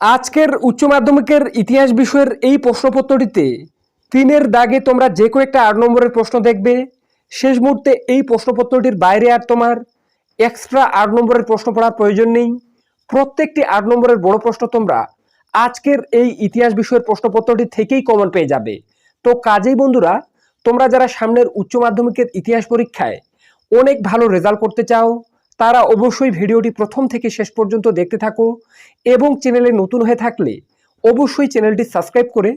আজকের উচ্চ মাধ্যমিকের ইতিহাস বিষয়ের এই প্রশ্নপত্রটিতে তিনের দাগে তোমরা যে কয়েকটা আট নম্বরের প্রশ্ন দেখবে। শেষ মুহূর্তে এই প্রশ্নপত্রটির বাইরে আর তোমার এক্সট্রা আট নম্বরের প্রশ্ন পড়ার প্রয়োজন নেই। প্রত্যেকটি আট নম্বরের বড় প্রশ্ন তোমরা আজকের এই ইতিহাস বিষয়ের প্রশ্নপত্রটি থেকেই কমন পেয়ে যাবে। তো কাজেই বন্ধুরা, তোমরা যারা সামনের উচ্চ মাধ্যমিকের ইতিহাস পরীক্ষায় অনেক ভালো রেজাল্ট করতে চাও তারা অবশ্যই ভিডিওটি প্রথম থেকে শেষ পর্যন্ত দেখতে থাকো এবং চ্যানেলে নতুন হয়ে থাকলে অবশ্যই চ্যানেলটি সাবস্ক্রাইব করে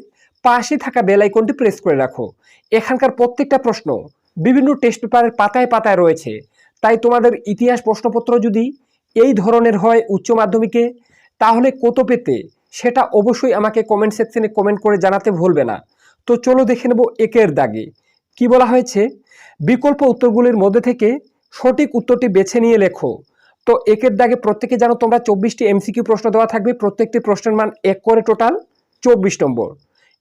পাশে থাকা বেল আইকনটি প্রেস করে রাখো। এখানকার প্রত্যেকটা প্রশ্ন বিভিন্ন টেস্ট পেপারের পাতায় পাতায় রয়েছে। তাই তোমাদের ইতিহাস প্রশ্নপত্র যদি এই ধরনের হয় উচ্চ মাধ্যমিকে, তাহলে কত পেতে সেটা অবশ্যই আমাকে কমেন্ট সেকশনে কমেন্ট করে জানাতে ভুলবে না। তো চলো দেখে নেব একের দাগে। কি বলা হয়েছে? বিকল্প উত্তরগুলির মধ্যে থেকে সঠিক উত্তরটি বেছে নিয়ে লেখো। তো একের দাগে প্রত্যেকে জানো তোমরা চব্বিশটি এমসিকিউ প্রশ্ন দেওয়া থাকবে। প্রত্যেকটি প্রশ্নের মান এক করে টোটাল চব্বিশ নম্বর।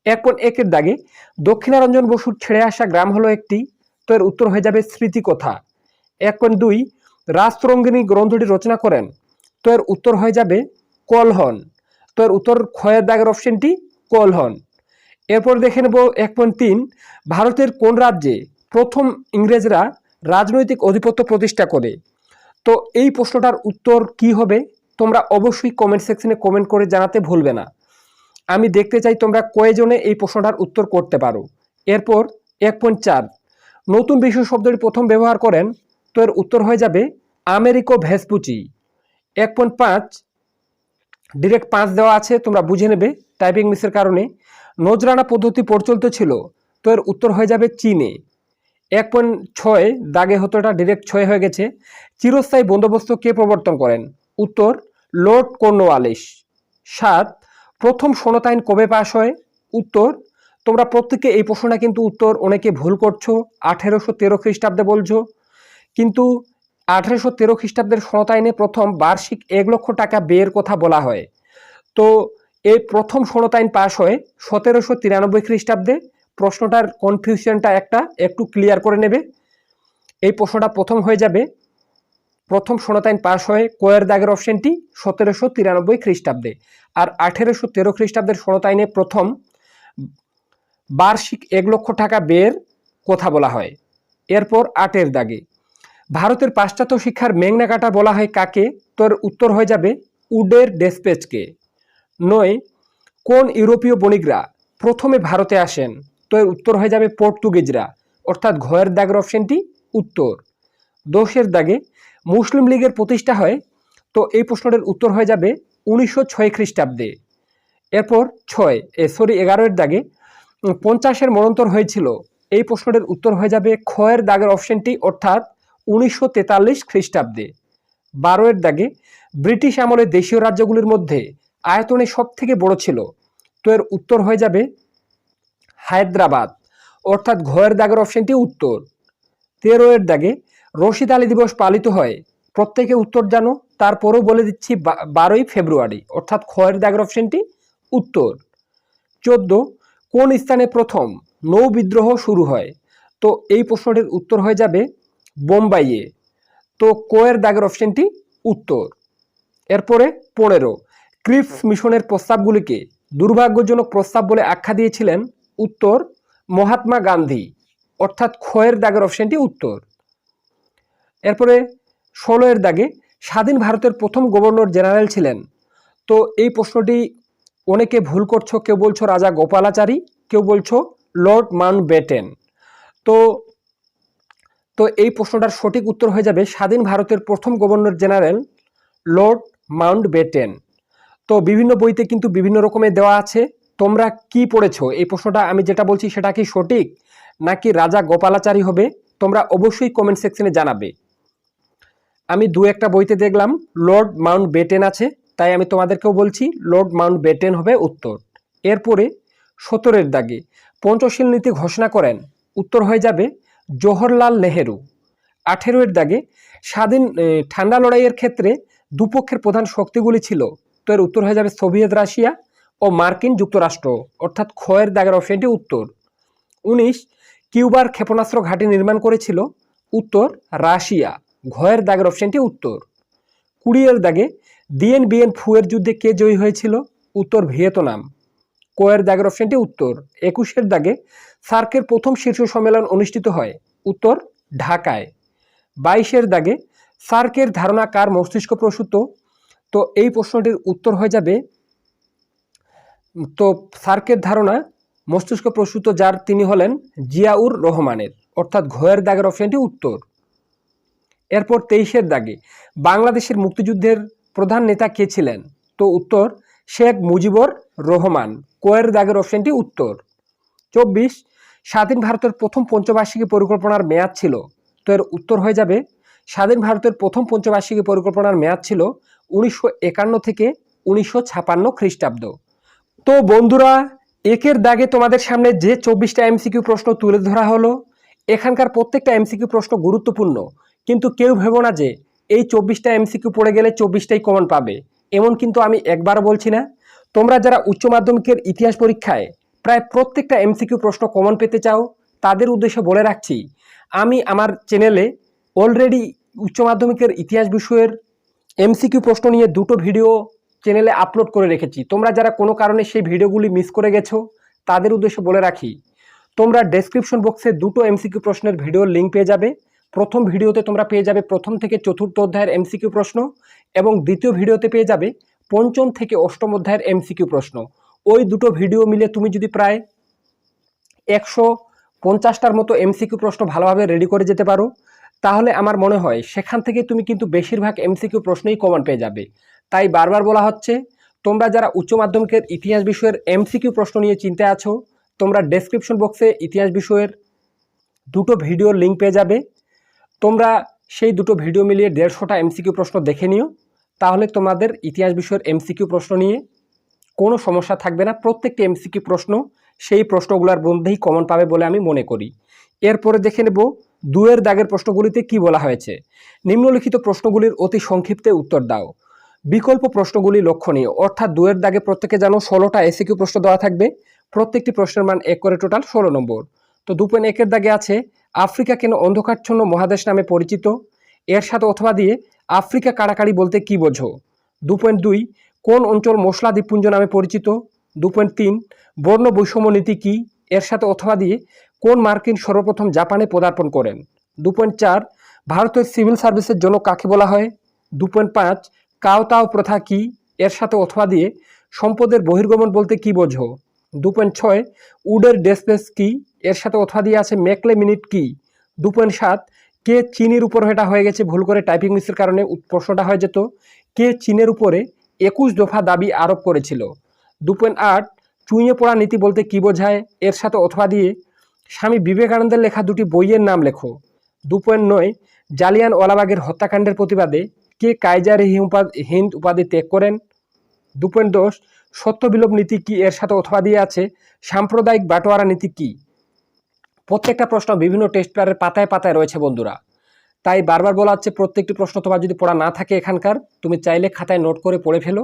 এক একের দাগে দক্ষিণারঞ্জন বসুর ছেড়ে আসা গ্রাম হলো একটি। তো এর উত্তর হয়ে যাবে স্মৃতিকথা। এক পয়েন্ট দুই, রাজতরঙ্গিনী গ্রন্থটি রচনা করেন। তো এর উত্তর হয়ে যাবে কলহন। তো এর উত্তর ক্ষয়ের দাগের অপশনটি কলহন। এরপর দেখে নেব এক পয়েন্ট তিন, ভারতের কোন রাজ্যে প্রথম ইংরেজরা রাজনৈতিক অধিপত্য প্রতিষ্ঠা করে। তো এই প্রশ্নটার উত্তর কি হবে? তোমরা অবশ্যই কমেন্ট সেকশনে কমেন্ট করে জানাতে ভুলবে না। আমি দেখতে চাই তোমরা কয়জনে এই প্রশ্নটার উত্তর করতে পারো। এরপর এক পয়েন্ট চার। নতুন বিশ্ব শব্দটি প্রথম ব্যবহার করেন, তো এর উত্তর হয়ে যাবে আমেরিকো ভেসপুচি। এক পয়েন্ট পাঁচ। ডিরেক্ট পাঁচ দেওয়া আছে, তোমরা বুঝে নেবে টাইপিং মিসের কারণে। নজরানা পদ্ধতি প্রচলিত ছিল, তো এর উত্তর হয়ে যাবে চীনে। এক পয়েন্ট ছয় দাগে হতোটা ডিরেক্ট ছয় হয়ে গেছে। চিরস্থায়ী বন্দোবস্ত কে প্রবর্তন করেন? উত্তর, লর্ড কর্নওয়ালিস সাত, প্রথম সনদ কবে পাশ হয়? উত্তর, তোমরা প্রত্যেকে এই প্রশ্নটা কিন্তু উত্তর অনেকে ভুল করছ, আঠেরোশো তেরো খ্রিস্টাব্দে বলছো। কিন্তু আঠেরোশো তেরো খ্রিস্টাব্দের আইনে প্রথম বার্ষিক এক লক্ষ টাকা ব্যয়ের কথা বলা হয়। তো এই প্রথম আইন পাশ হয় সতেরোশো তিরানব্বই খ্রিস্টাব্দে। প্রশ্নটার কনফিউশনটা একটা, একটু ক্লিয়ার করে নেবে। এই প্রশ্নটা প্রথম হয়ে যাবে, প্রথম সনদ আইন পাশ হয় কোয়ের দাগের অপশনটি সতেরোশো তিরানব্বই খ্রিস্টাব্দে। আর আঠেরোশো তেরো খ্রিস্টাব্দের সনদ আইনে প্রথম বার্ষিক এক লক্ষ টাকা ব্যয়ের কথা বলা হয়। এরপর আটের দাগে। ভারতের পাশ্চাত্য শিক্ষার মেঘনা কাটা বলা হয় কাকে? তোর উত্তর হয়ে যাবে উডের ডেসপেচকে। নয়, কোন ইউরোপীয় বণিকরা প্রথমে ভারতে আসেন? তো এর উত্তর হয়ে যাবে পর্তুগিজরা। অর্থাৎ ঘয়ের দাগের অপশনটি উত্তর। দোষের দাগে মুসলিম লীগের প্রতিষ্ঠা হয়, তো এই প্রশ্নটির উত্তর হয়ে যাবে উনিশশো ছয় খ্রিস্টাব্দে। এরপর ছয়, এ সরি এগারোয়ের দাগে পঞ্চাশের মরন্তর হয়েছিল। এই প্রশ্নটির উত্তর হয়ে যাবে ক্ষয়ের দাগের অপশনটি অর্থাৎ উনিশশো তেতাল্লিশ খ্রিস্টাব্দে। বারোয়ের দাগে ব্রিটিশ আমলে দেশীয় রাজ্যগুলির মধ্যে আয়তনে সব থেকে বড় ছিল। তো এর উত্তর হয়ে যাবে হায়দ্রাবাদ। অর্থাৎ ঘয়ের দাগের অপশনটি উত্তর। তেরো এর দাগে রশিদ আলী দিবস পালিত হয়। প্রত্যেকে উত্তর জানো, তারপরও বলে দিচ্ছি বারোই ফেব্রুয়ারি। অর্থাৎ খয়ের দাগের অপশনটি উত্তর। চোদ্দ, কোন স্থানে প্রথম নৌ বিদ্রোহ শুরু হয়? তো এই প্রশ্নটির উত্তর হয়ে যাবে বোম্বাইয়ে। তো কোয়ের দাগের অপশনটি উত্তর। এরপরে পনেরো ক্রিপস মিশনের প্রস্তাবগুলিকে দুর্ভাগ্যজনক প্রস্তাব বলে আখ্যা দিয়েছিলেন উত্তর মহাত্মা গান্ধী, অর্থাৎ ক্ষয়ের দাগের অপশনটি উত্তর। এরপরে ষোলো এর দাগে স্বাধীন ভারতের প্রথম গভর্নর জেনারেল ছিলেন। তো এই প্রশ্নটি অনেকে ভুল করছ, কেউ বলছো রাজা গোপালাচারী, কেউ বলছো লর্ড মাউন্ট বেটেন তো তো এই প্রশ্নটার সঠিক উত্তর হয়ে যাবে স্বাধীন ভারতের প্রথম governor general Lord Mountbatten তো বিভিন্ন বইতে কিন্তু বিভিন্ন রকমের দেওয়া আছে। তোমরা কি পড়েছো? এই প্রশ্নটা আমি যেটা বলছি সেটা কি সঠিক? নাকি রাজা গোপালাচারী হবে? তোমরা অবশ্যই কমেন্ট সেকশনে জানাবে। আমি দু একটা বইতে দেখলাম লর্ড মাউন্ট বেটেন আছে, তাই আমি তোমাদেরকেও বলছি লর্ড মাউন্ট বেটেন হবে উত্তর। এরপরে সতেরোর দাগে পঞ্চশীল নীতি ঘোষণা করেন, উত্তর হয়ে যাবে জওহরলাল নেহেরু। আঠেরো এর দাগে স্বাধীন ঠান্ডা লড়াইয়ের ক্ষেত্রে দুপক্ষের প্রধান শক্তিগুলি ছিল, তো এর উত্তর হয়ে যাবে সোভিয়েত রাশিয়া ও মার্কিন যুক্তরাষ্ট্র, অর্থাৎ ক্ষয়ের দাগের অপশনটি উত্তর। উনিশ, কিউবার ক্ষেপণাস্ত্র ঘাঁটি নির্মাণ করেছিল, উত্তর, রাশিয়া। ঘয়ের দাগের অপশনটি উত্তর। কুড়ি এর দাগে ডিএন বিএন ফুয়ের যুদ্ধে কে জয়ী হয়েছিল, উত্তর ভিয়েতনাম। কোয়ের দাগের অপশনটি উত্তর। একুশের দাগে সার্কের প্রথম শীর্ষ সম্মেলন অনুষ্ঠিত হয়, উত্তর ঢাকায়। বাইশের দাগে সার্কের ধারণা কার মস্তিষ্ক প্রসূত? তো এই প্রশ্নটির উত্তর হয়ে যাবে তো সার্কের ধারণা, মস্তিষ্ক প্রসূত যার তিনি হলেন জিয়াউর রহমানের, অর্থাৎ ঘয়ের দাগের অপশনটি উত্তর। এরপর তেইশের দাগে, বাংলাদেশের মুক্তিযুদ্ধের প্রধান নেতা কে ছিলেন? তো উত্তর, শেখ মুজিবুর রহমান, কোয়ের দাগের অপশনটি উত্তর। চব্বিশ, স্বাধীন ভারতের প্রথম পঞ্চবার্ষিকী পরিকল্পনার মেয়াদ ছিল, তো এর উত্তর হয়ে যাবে, স্বাধীন ভারতের প্রথম পঞ্চবার্ষিকী পরিকল্পনার মেয়াদ ছিল উনিশশো একান্ন থেকে উনিশশো খ্রিস্টাব্দ। তো বন্ধুরা, একের দাগে তোমাদের সামনে যে চব্বিশটা এমসিকিউ প্রশ্ন তুলে ধরা হলো, এখানকার প্রত্যেকটা এমসিকিউ প্রশ্ন গুরুত্বপূর্ণ। কিন্তু কেউ ভেবো না যে, এই চব্বিশটা এমসিকিউ পড়ে গেলে চব্বিশটাই কমন পাবে। এমন কিন্তু আমি একবার বলছি না। তোমরা যারা উচ্চ মাধ্যমিকের ইতিহাস পরীক্ষায় প্রায় প্রত্যেকটা এমসিকিউ প্রশ্ন কমন পেতে চাও, তাদের উদ্দেশ্যে বলে রাখছি, আমি আমার চ্যানেলে অলরেডি উচ্চ মাধ্যমিকের ইতিহাস বিষয়ের এমসিকিউ প্রশ্ন নিয়ে দুটো ভিডিও চ্যানেলে আপলোড করে রেখেছি। তোমরা যারা কোনো কারণে সেই ভিডিওগুলি মিস করে গেছো, তাদের উদ্দেশ্যে বলে রাখি, তোমরা ডেসক্রিপশন বক্সে দুটো এমসিকিউ প্রশ্নের ভিডিওর লিঙ্ক পেয়ে যাবে। প্রথম ভিডিওতে তোমরা পেয়ে যাবে প্রথম থেকে চতুর্থ অধ্যায়ের এমসিকিউ প্রশ্ন এবং দ্বিতীয় ভিডিওতে পেয়ে যাবে পঞ্চম থেকে অষ্টম অধ্যায়ের এমসিকিউ প্রশ্ন। ওই দুটো ভিডিও মিলে তুমি যদি প্রায় একশো পঞ্চাশটার মতো এমসিকিউ প্রশ্ন ভালোভাবে রেডি করে যেতে পারো, তাহলে আমার মনে হয় সেখান থেকে তুমি কিন্তু বেশিরভাগ এমসিকিউ প্রশ্নই কমন পেয়ে যাবে। তাই বারবার বলা হচ্ছে, তোমরা যারা উচ্চ মাধ্যমিকের ইতিহাস বিষয়ের এমসিকিউ প্রশ্ন নিয়ে চিন্তা আছো, তোমরা ডেসক্রিপশন বক্সে ইতিহাস বিষয়ের দুটো ভিডিওর লিঙ্ক পেয়ে যাবে। তোমরা সেই দুটো ভিডিও মিলিয়ে দেড়শোটা এমসিকিউ প্রশ্ন দেখে নিও। তাহলে তোমাদের ইতিহাস বিষয়ের এমসিকিউ প্রশ্ন নিয়ে কোনো সমস্যা থাকবে না। প্রত্যেকটি এমসিকিউ প্রশ্ন সেই প্রশ্নগুলোর মধ্যেই কমন পাবে বলে আমি মনে করি। এরপরে দেখে নেব দুয়ের দাগের প্রশ্নগুলিতে কি বলা হয়েছে। নিম্নলিখিত প্রশ্নগুলির অতি সংক্ষিপ্তে উত্তর দাও। বিকল্প প্রশ্নগুলি লক্ষণীয়। অর্থাৎ দুয়ের দাগে প্রত্যেকে জানো ষোলোটা এসিকিউ প্রশ্ন দেওয়া থাকবে। প্রত্যেকটি প্রশ্নের মান এক করে টোটাল ষোলো নম্বর। তো দু পয়েন্ট একের দাগে আছে, আফ্রিকা কেন অন্ধকারচ্ছন্ন মহাদেশ নামে পরিচিত? এর সাথে অথবা দিয়ে আফ্রিকা কাড়াকাড়ি বলতে কি বোঝো? দু পয়েন্ট দুই, কোন অঞ্চল মশলা দ্বীপপুঞ্জ নামে পরিচিত? দু পয়েন্ট তিন, বর্ণ বৈষম্য নীতি কী? এর সাথে অথবা দিয়ে কোন মার্কিন সর্বপ্রথম জাপানে পদার্পণ করেন? দু পয়েন্ট চার, ভারতের সিভিল সার্ভিসের জন্য কাকে বলা হয়? দু পয়েন্ট পাঁচ কাওতাও প্রথা কি? এর সাথে অথবা দিয়ে সম্পদের বহির্গমন বলতে কি বোঝো? দু পয়েন্ট ছয়, উডের ডেসপেস কি? এর সাথে অথবা দিয়ে আছে মেকলে মিনিট কি? দু পয়েন্ট সাত, কে চীনের উপর এটা হয়ে গেছে? ভুল করে টাইপিং মিসের কারণে প্রশ্নটা হয়ে যেত। কে চীনের উপরে একুশ দফা দাবি আরোপ করেছিল? দু পয়েন্ট আট, চুইয়ে পড়া নীতি বলতে কি বোঝায়? এর সাথে অথবা দিয়ে স্বামী বিবেকানন্দের লেখা দুটি বইয়ের নাম লেখো। দু পয়েন্ট নয় জালিয়ান ওয়ালাবাগের হত্যাকাণ্ডের প্রতিবাদে কে কাইজার হিন্দ উপাধি ত্যাগ করেন? দু পয়েন্ট দশ সত্য বিলোপ নীতি কি এর সাথে অথবা দিয়ে আছে? সাম্প্রদায়িক বাটোয়ারা নীতি কি? প্রত্যেকটা প্রশ্ন বিভিন্ন টেস্ট পেপারের পাতায় পাতায় রয়েছে বন্ধুরা। তাই বারবার বলা হচ্ছে প্রত্যেকটি প্রশ্ন তোমার যদি পড়া না থাকে এখানকার, তুমি চাইলে খাতায় নোট করে পড়ে ফেলো।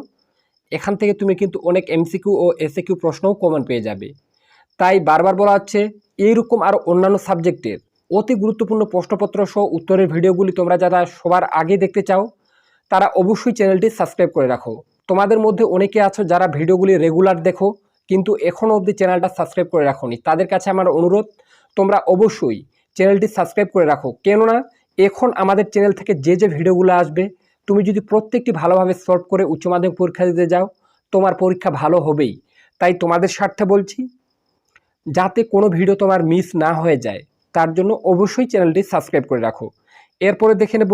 এখান থেকে তুমি কিন্তু অনেক এমসিকিউ ও এসএকিউ প্রশ্নও কমন পেয়ে যাবে। তাই বারবার বলা হচ্ছে এইরকম আর অন্যান্য সাবজেক্টের অতি গুরুত্বপূর্ণ প্রশ্নপত্র সহ উত্তরের ভিডিওগুলি তোমরা যারা সবার আগে দেখতে চাও তারা অবশ্যই চ্যানেলটি সাবস্ক্রাইব করে রাখো। তোমাদের মধ্যে অনেকে আছো যারা ভিডিওগুলি রেগুলার দেখো, কিন্তু এখনও অবধি চ্যানেলটা সাবস্ক্রাইব করে রাখোনি। তাদের কাছে আমার অনুরোধ, তোমরা অবশ্যই চ্যানেলটি সাবস্ক্রাইব করে রাখো। কেননা, এখন আমাদের চ্যানেল থেকে যে যে ভিডিওগুলো আসবে, তুমি যদি প্রত্যেকটি ভালোভাবে সলভ করে উচ্চ মাধ্যমিক পরীক্ষা দিতে যাও, তোমার পরীক্ষা ভালো হবেই। তাই তোমাদের স্বার্থে বলছি, যাতে কোনো ভিডিও তোমার মিস না হয়ে যায়, তার জন্য অবশ্যই চ্যানেলটি সাবস্ক্রাইব করে রাখো। এরপরে দেখে নেব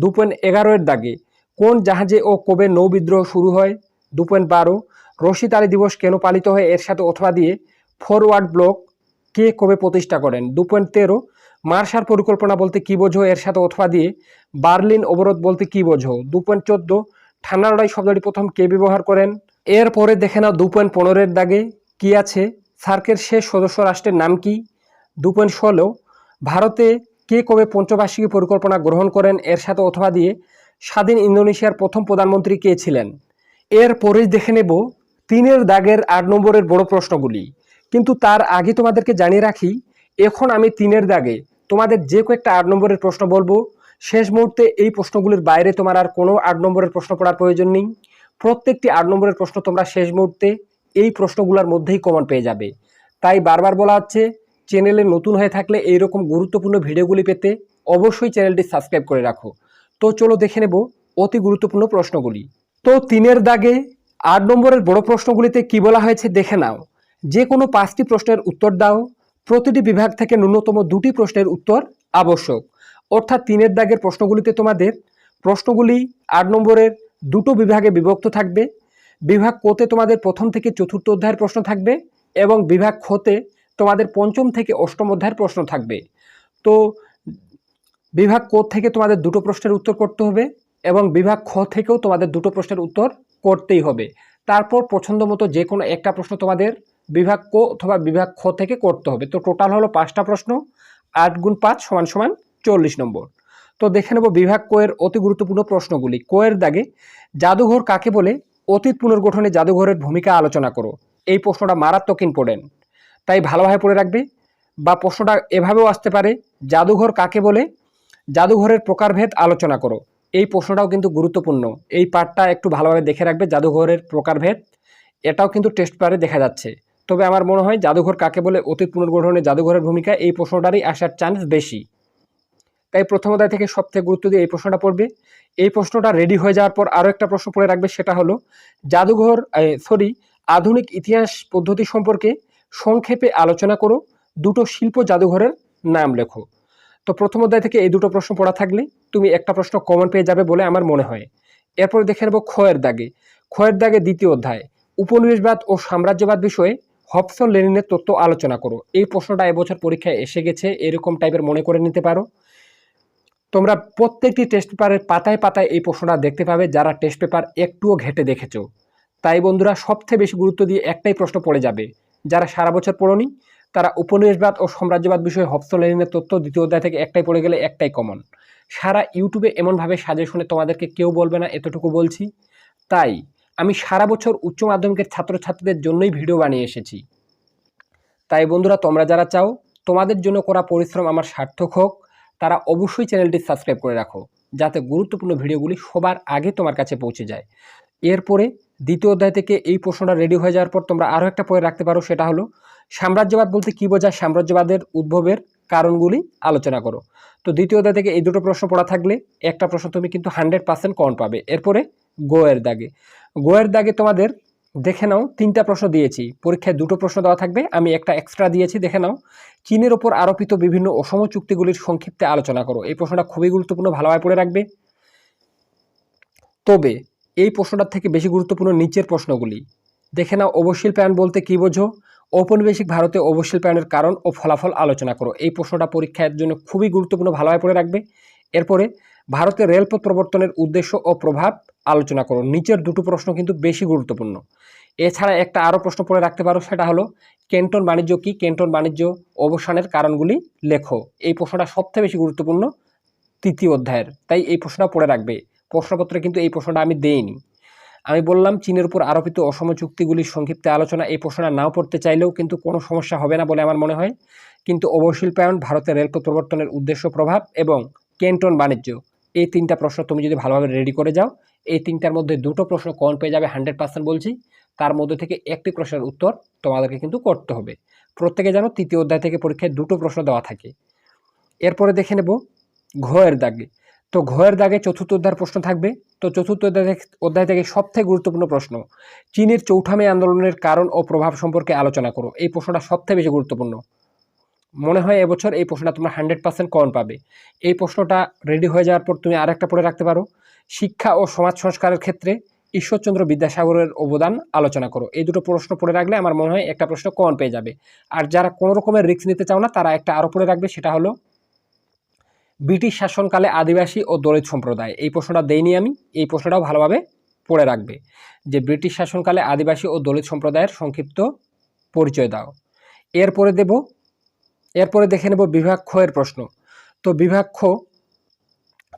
দু পয়েন্ট এগারোয়ের দাগে কোন জাহাজে ও কবে নৌবিদ্রোহ শুরু হয়? দু পয়েন্ট বারো। রশিদ আলী দিবস কেন পালিত হয় এর সাথে অথবা দিয়ে? ফরওয়ার্ড ব্লক কে কবে প্রতিষ্ঠা করেন? দু পয়েন্ট তেরো। মার্শাল পরিকল্পনা বলতে কী বোঝো এর সাথে অথবা দিয়ে? বার্লিন অবরোধ বলতে কী বোঝো? দু পয়েন্ট চোদ্দ। ঠান্ডা লড়াই শব্দটি প্রথম কে ব্যবহার করেন? এরপরে দেখে নাও দু পয়েন্ট পনেরোর দাগে কি আছে? সার্কের শেষ সদস্য রাষ্ট্রের নাম কি? দু পয়েন্ট ষোলো। ভারতে কে কবে পঞ্চবার্ষিকী পরিকল্পনা গ্রহণ করেন এর সাথে অথবা দিয়ে? স্বাধীন ইন্দোনেশিয়ার প্রথম প্রধানমন্ত্রী কে ছিলেন? এরপরেই দেখে নেব তিনের দাগের আট নম্বরের বড় প্রশ্নগুলি। কিন্তু তার আগে তোমাদেরকে জানিয়ে রাখি, এখন আমি তিনের দাগে তোমাদের যে কয়েকটা আট নম্বরের প্রশ্ন বলব। শেষ মুহূর্তে এই প্রশ্নগুলির বাইরে তোমার আর কোনো আট নম্বরের প্রশ্ন পড়ার প্রয়োজন নেই। প্রত্যেকটি আট নম্বরের প্রশ্ন তোমরা শেষ মুহূর্তে এই প্রশ্নগুলোর মধ্যেই কমন পেয়ে যাবে। তাই বারবার বলা হচ্ছে চ্যানেলে নতুন হয়ে থাকলে এইরকম গুরুত্বপূর্ণ ভিডিওগুলি পেতে অবশ্যই চ্যানেলটি সাবস্ক্রাইব করে রাখো। তো চলো দেখে নেব অতি গুরুত্বপূর্ণ প্রশ্নগুলি। তো তিনের দাগে আট নম্বরের বড় প্রশ্নগুলিতে কি বলা হয়েছে দেখে নাও। যে কোনো পাঁচটি প্রশ্নের উত্তর দাও। প্রতিটি বিভাগ থেকে ন্যূনতম দুটি প্রশ্নের উত্তর আবশ্যক। অর্থাৎ তিনের দাগের প্রশ্নগুলিতে তোমাদের প্রশ্নগুলি আট নম্বরের দুটো বিভাগে বিভক্ত থাকবে। বিভাগ কোতে তোমাদের প্রথম থেকে চতুর্থ অধ্যায়ের প্রশ্ন থাকবে এবং বিভাগ খতে তোমাদের পঞ্চম থেকে অষ্টম অধ্যায়ের প্রশ্ন থাকবে। তো বিভাগ ক থেকে তোমাদের দুটো প্রশ্নের উত্তর করতে হবে এবং বিভাগ খ থেকেও তোমাদের দুটো প্রশ্নের উত্তর করতেই হবে। তারপর পছন্দ মতো যে কোনো একটা প্রশ্ন তোমাদের বিভাগ ক অথবা বিভাগ খ থেকে করতে হবে। তো টোটাল হলো পাঁচটা প্রশ্ন, আট গুণ পাঁচ সমান সমান চল্লিশ নম্বর। তো দেখে নেব বিভাগ ক এর অতি গুরুত্বপূর্ণ প্রশ্নগুলি। ক এর দাগে, জাদুঘর কাকে বলে? অতীত পুনর্গঠনে জাদুঘরের ভূমিকা আলোচনা করো। এই প্রশ্নটা মারাত্মক ইম্পর্টেন্ট তাই ভালোভাবে পড়ে রাখবে। বা প্রশ্নটা এভাবেও আসতে পারে, জাদুঘর কাকে বলে? জাদুঘরের প্রকারভেদ আলোচনা করো। এই প্রশ্নটাও কিন্তু গুরুত্বপূর্ণ। এই পার্টটা একটু ভালোভাবে দেখে রাখবে জাদুঘরের প্রকারভেদ। এটাও কিন্তু টেস্ট পেপারে দেখা যাচ্ছে। তবে আমার মনে হয় জাদুঘর কাকে বলে অতীত পুনর্গঠনে জাদুঘরের ভূমিকা এই প্রশ্নটারই আসার চান্স বেশি। তাই প্রথম অধ্যায় থেকে সবথেকে গুরুত্ব দিয়ে এই প্রশ্নটা পড়বে। এই প্রশ্নটা রেডি হয়ে যাওয়ার পর আরও একটা প্রশ্ন পড়ে রাখবে, সেটা হলো, জাদুঘর সরি আধুনিক ইতিহাস পদ্ধতি সম্পর্কে সংক্ষেপে আলোচনা করো। দুটো শিল্প জাদুঘরের নাম লেখো। তো প্রথম অধ্যায় থেকে এই দুটো প্রশ্ন পড়া থাকলে তুমি একটা প্রশ্ন কমন পেয়ে যাবে বলে আমার মনে হয়। এরপর দেখে নেব ক্ষয়ের দাগে। ক্ষয়ের দাগে দ্বিতীয় অধ্যায়, উপনিবেশবাদ ও সাম্রাজ্যবাদ বিষয়ে হবসন লেনিনের তত্ত্ব আলোচনা করো। এই প্রশ্নটা এবছর পরীক্ষায় এসে গেছে, এরকম টাইপের মনে করে নিতে পারো। তোমরা প্রত্যেকটি টেস্ট পেপারের পাতায় পাতায় এই প্রশ্নটা দেখতে পাবে, যারা টেস্ট পেপার একটুও ঘেটে দেখেছ। তাই বন্ধুরা, সবচেয়ে বেশি গুরুত্ব দিয়ে একটাই প্রশ্ন পড়ে যাবে, যারা সারা বছর পড়নি তারা উপনিবেশবাদ ও সাম্রাজ্যবাদ বিষয়ে হবসন লেনিনের তথ্য দ্বিতীয় অধ্যায় থেকে একটাই পড়ে গেলে একটাই কমন সারা ইউটিউবে এমনভাবে সাজেশনে তোমাদেরকে কেউ বলবে না, এতটুকু বলছি। তাই, আমি সারা বছর উচ্চ মাধ্যমিকের ছাত্রছাত্রীদের জন্যই ভিডিও বানিয়ে এসেছি। তাই বন্ধুরা, তোমরা যারা চাও, তোমাদের জন্য করা পরিশ্রম আমার সার্থক হোক। তারা অবশ্যই চ্যানেলটি সাবস্ক্রাইব করে রাখো, যাতে গুরুত্বপূর্ণ ভিডিওগুলি সবার আগে তোমার কাছে পৌঁছে যায়। এরপরে দ্বিতীয় অধ্যায় থেকে এই প্রশ্নটা রেডি হয়ে যাওয়ার পর তোমরা আরও একটা পরে রাখতে পারো, সেটা হলো সাম্রাজ্যবাদ বলতে কী বোঝায়? সাম্রাজ্যবাদের উদ্ভবের কারণগুলি আলোচনা করো। তো দ্বিতীয় অধ্যায় থেকে এই দুটো প্রশ্ন পড়া থাকলে একটা প্রশ্ন তুমি কিন্তু হান্ড্রেড পার্সেন্ট কমন পাবে। এরপরে গোয়ের দাগে। গোয়ের দাগে তোমাদের দেখে নাও, তিনটা প্রশ্ন দিয়েছি। পরীক্ষায় দুটো প্রশ্ন দেওয়া থাকবে, আমি একটা এক্সট্রা দিয়েছি, দেখে নাও। চীনের ওপর আরোপিত বিভিন্ন অসম চুক্তিগুলির সংক্ষিপ্তে আলোচনা করো। এই প্রশ্নটা খুবই গুরুত্বপূর্ণ, ভালোভাবে পড়ে রাখবে। তবে এই প্রশ্নটার থেকে বেশি গুরুত্বপূর্ণ নিচের প্রশ্নগুলি। দেখে নাও অবশিল্পায়ন বলতে কী বোঝো? ঔপনিবেশিক ভারতে অবশিল্পায়নের কারণ ও ফলাফল আলোচনা করো। এই প্রশ্নটা পরীক্ষার জন্য খুবই গুরুত্বপূর্ণ ভালোভাবে পড়ে রাখবে। এরপরে ভারতের রেলপথ প্রবর্তনের উদ্দেশ্য ও প্রভাব আলোচনা করো। নিচের দুটো প্রশ্ন কিন্তু বেশি গুরুত্বপূর্ণ। এছাড়া একটা আরও প্রশ্ন পড়ে রাখতে পারো, সেটা হলো, কেন্টন বাণিজ্য কি? কেন্টন বাণিজ্য অবসানের কারণগুলি লেখো। এই প্রশ্নটা সবথেকে বেশি গুরুত্বপূর্ণ তৃতীয় অধ্যায়ের। তাই এই প্রশ্নটা পড়ে রাখবে। প্রশ্নপত্রে কিন্তু এই প্রশ্নটা আমি দেইনি। আমি বললাম, চীনের উপর আরোপিত অসম চুক্তিগুলির সংক্ষিপ্ত আলোচনা এই প্রশ্নটা নাও পড়তে চাইলেও কিন্তু কোনো সমস্যা হবে না বলে আমার মনে হয়। কিন্তু অবশিল্পায়ন ভারতের রেলপথ প্রবর্তনের উদ্দেশ্য, প্রভাব এবং কেন্টন বাণিজ্য, এই তিনটা প্রশ্ন তুমি যদি ভালোভাবে রেডি করে যাও, এই তিনটার মধ্যে দুটো প্রশ্ন কমন পেয়ে যাবে হান্ড্রেড পার্সেন্ট বলছি। তার মধ্যে থেকে একটি প্রশ্নের উত্তর তোমাদেরকে কিন্তু করতে হবে। প্রত্যেকে যেন তৃতীয় অধ্যায় থেকে পরীক্ষায় দুটো প্রশ্ন দেওয়া থাকে। এরপরে দেখে নেব ঘয়ের দাগে। তো ঘয়ের দাগে চতুর্থ অধ্যায়ের প্রশ্ন থাকবে তো চতুর্থ অধ্যায় থেকে- অধ্যায় থেকে সবথেকে গুরুত্বপূর্ণ প্রশ্ন। চীনের চৌঠামে আন্দোলনের কারণ ও প্রভাব সম্পর্কে আলোচনা করো। এই প্রশ্নটা সবথেকে বেশি গুরুত্বপূর্ণ। মনে হয় এবছর এই প্রশ্নটা তোমরা হান্ড্রেড পার্সেন্ট কমন পাবে। এই প্রশ্নটা রেডি হয়ে যাওয়ার পর তুমি আরেকটা পড়ে রাখতে পারো। শিক্ষা ও সমাজ সংস্কারের ক্ষেত্রে ঈশ্বরচন্দ্র বিদ্যাসাগরের অবদান আলোচনা করো। এই দুটো প্রশ্ন পড়ে রাখলে আমার মনে হয় একটা প্রশ্ন কমন পেয়ে যাবে। আর যারা কোনো রকমের রিস্ক নিতে চাও না, তারা একটা আরও পড়ে রাখবে, সেটা হলো ব্রিটিশ শাসনকালে আদিবাসী ও দলিত সম্প্রদায়। এই প্রশ্নটা দেইনি আমি, এই প্রশ্নটাও ভালোভাবে পড়ে রাখবে। যে ব্রিটিশ শাসনকালে আদিবাসী ও দলিত সম্প্রদায়ের সংক্ষিপ্ত পরিচয় দাও। এরপরে দেব, এরপরে দেখে নেব বিভাগ এর প্রশ্ন। তো বিভাগ খ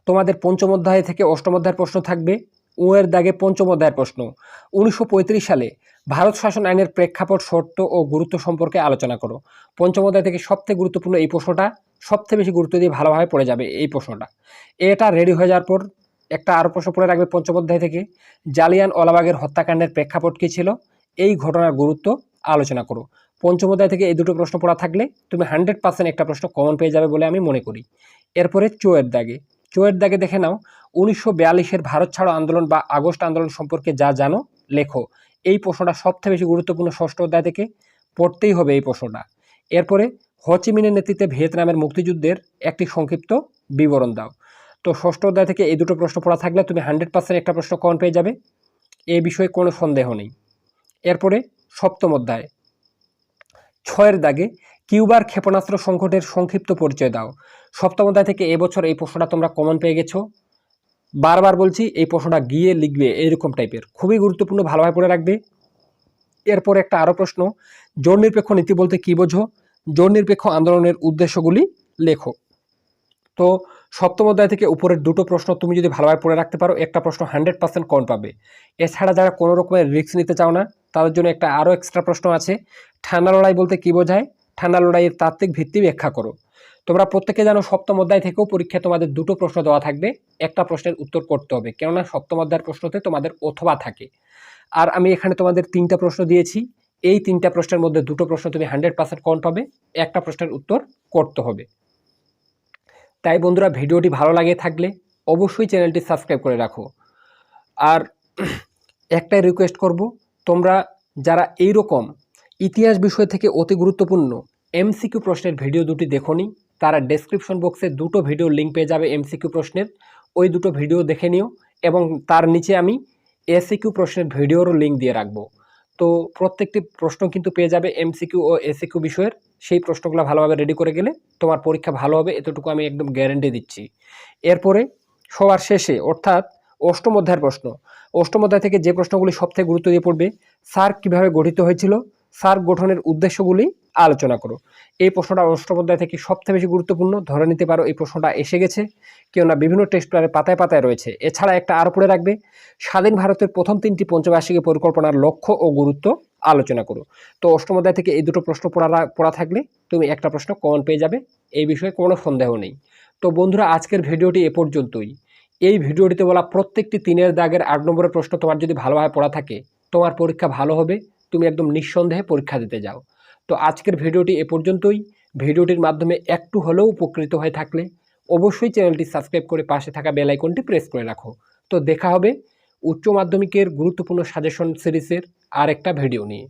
তোমাদের পঞ্চম অধ্যায় থেকে অষ্টম অধ্যায়ের প্রশ্ন থাকবে। উ এর দাগে পঞ্চম অধ্যায়ের প্রশ্ন। উনিশশো পঁয়ত্রিশ সালে ভারত শাসন আইনের প্রেক্ষাপট শর্ত ও গুরুত্ব সম্পর্কে আলোচনা করো। পঞ্চম অধ্যায় থেকে সবথেকে গুরুত্বপূর্ণ এই প্রশ্নটা সবথেকে বেশি গুরুত্ব দিয়ে ভালোভাবে পড়ে যাবে এই প্রশ্নটা। এটা রেডি হয়ে যাওয়ার পর একটা আরও প্রশ্ন পড়ে রাখবে পঞ্চম অধ্যায় থেকে। জালিয়ান ওয়ালাবাগের হত্যাকাণ্ডের প্রেক্ষাপট কী ছিল? এই ঘটনার গুরুত্ব আলোচনা করো। পঞ্চম অধ্যায় থেকে এই দুটো প্রশ্ন পড়া থাকলে তুমি হান্ড্রেড পার্সেন্ট একটা প্রশ্ন কমন পেয়ে যাবে বলে আমি মনে করি। এরপরে চোয়ের দাগে। চোয়ের দাগে দেখে নাও। উনিশশো বিয়াল্লিশের ভারত ছাড়ো আন্দোলন বা আগস্ট আন্দোলন সম্পর্কে যা জানো, লেখো। এই প্রশ্নটা সবথেকে বেশি গুরুত্বপূর্ণ ষষ্ঠ অধ্যায় থেকে পড়তেই হবে এই প্রশ্নটা। এরপরে হচিমিনের নেতৃত্বে ভিয়েতনামের মুক্তিযুদ্ধের একটি সংক্ষিপ্ত বিবরণ দাও। তো ষষ্ঠ অধ্যায় থেকে এই দুটো প্রশ্ন পড়া থাকলে তুমি হান্ড্রেড পার্সেন্ট একটা প্রশ্ন কমন পেয়ে যাবে। এ বিষয়ে কোনো সন্দেহ নেই। এরপরে সপ্তম অধ্যায়। ছয়ের দাগে কিউবার ক্ষেপণাস্ত্র সংকটের সংক্ষিপ্ত পরিচয় দাও। সপ্তম অধ্যায় থেকে এবছর এই প্রশ্নটা তোমরা কমন পেয়ে গেছো। বারবার বলছি, এই প্রশ্নটা গিয়ে লিখবে এইরকম টাইপের খুবই গুরুত্বপূর্ণ, ভালোভাবে পড়ে রাখবে। এরপর একটা আরও প্রশ্ন, জোর নিরপেক্ষ নীতি বলতে কী বোঝো? জোর নিরপেক্ষ আন্দোলনের উদ্দেশ্যগুলি লেখো। তো সপ্তম অধ্যায় থেকে উপরের দুটো প্রশ্ন তুমি যদি ভালোভাবে পড়ে রাখতে পারো, একটা প্রশ্ন হান্ড্রেড পার্সেন্ট কম পাবে। এছাড়া যারা কোনো রকমের রিস্ক নিতে চাও না, তাদের জন্য একটা আরও এক্সট্রা প্রশ্ন আছে। ঠান্ডা লড়াই বলতে কী বোঝায়? ঠান্ডা লড়াইয়ের তাত্ত্বিক ভিত্তি ব্যাখ্যা করো। তোমরা প্রত্যেকে জানো সপ্তম অধ্যায় থেকেও পরীক্ষায় তোমাদের দুটো প্রশ্ন দেওয়া থাকবে। একটা প্রশ্নের উত্তর করতে হবে, কেননা সপ্তম অধ্যায়ের প্রশ্নতে তোমাদের অথবা থাকে। আর আমি এখানে তোমাদের তিনটা প্রশ্ন দিয়েছি। এই তিনটা প্রশ্নের মধ্যে দুটো প্রশ্ন তুমি হান্ড্রেড পার্সেন্ট কম পাবে, একটা প্রশ্নের উত্তর করতে হবে। তাই বন্ধুরা, ভিডিওটি ভালো লাগে থাকলে অবশ্যই চ্যানেলটি সাবস্ক্রাইব করে রাখো। আর একটাই রিকোয়েস্ট করব, তোমরা যারা এই রকম ইতিহাস বিষয় থেকে অতি গুরুত্বপূর্ণ। এমসিকিউ প্রশ্নের ভিডিও দুটি দেখোনি, তারা ডেসক্রিপশন বক্সে দুটো ভিডিও লিঙ্ক পেয়ে যাবে এমসিকিউ প্রশ্নের। ওই দুটো ভিডিও দেখে নিও এবং তার নিচে আমি এসিকিউ প্রশ্নের ভিডিওরও লিঙ্ক দিয়ে রাখব। তো প্রত্যেকটি প্রশ্ন কিন্তু পেয়ে যাবে এমসিকিউ ও এসিকিউ বিষয়ের। সেই প্রশ্নগুলো ভালোভাবে রেডি করে গেলে তোমার পরীক্ষা ভালো হবে, এতটুকু আমি একদম গ্যারেন্টি দিচ্ছি। এরপরে সবার শেষে, অর্থাৎ অষ্টম অধ্যায়ের প্রশ্ন। অষ্টম অধ্যায় থেকে যে প্রশ্নগুলি সবথেকে গুরুত্ব দিয়ে পড়বে সার্ক কীভাবে গঠিত হয়েছিল? সার্ক গঠনের উদ্দেশ্যগুলি আলোচনা করো। এই প্রশ্নটা অষ্টমধ্যায় থেকে সবচেয়ে বেশি গুরুত্বপূর্ণ, ধরে নিতে পারো এই প্রশ্নটা এসে গেছে। কেননা বিভিন্ন টেস্ট পেপারে পাতায় পাতায় রয়েছে। এছাড়া একটা আরও পড়ে রাখবে, স্বাধীন ভারতের প্রথম তিনটি পঞ্চবার্ষিকী পরিকল্পনার লক্ষ্য ও গুরুত্ব আলোচনা করো। তো অষ্টম অধ্যায় থেকে এই দুটো প্রশ্ন পড়া পড়া থাকলে তুমি একটা প্রশ্ন কমন পেয়ে যাবে, এই বিষয়ে কোনো সন্দেহ নেই। তো বন্ধুরা, আজকের ভিডিওটি এ পর্যন্তই। এই ভিডিওটিতে বলা প্রত্যেকটি তিনের দাগের আট নম্বরের প্রশ্ন তোমার যদি ভালোভাবে পড়া থাকে, তোমার পরীক্ষা ভালো হবে। তুমি একদম নিঃসন্দেহে পরীক্ষা দিতে যাও। তো আজকের ভিডিওটি এ পর্যন্তই। ভিডিওটির মাধ্যমে একটু হলেও উপকৃত হয়ে থাকলে অবশ্যই চ্যানেলটি সাবস্ক্রাইব করে পাশে থাকা বেল আইকনটি প্রেস করে রাখো। তো দেখা হবে উচ্চ মাধ্যমিকের গুরুত্বপূর্ণ সাজেশন সিরিজের আর একটা ভিডিও নিয়ে।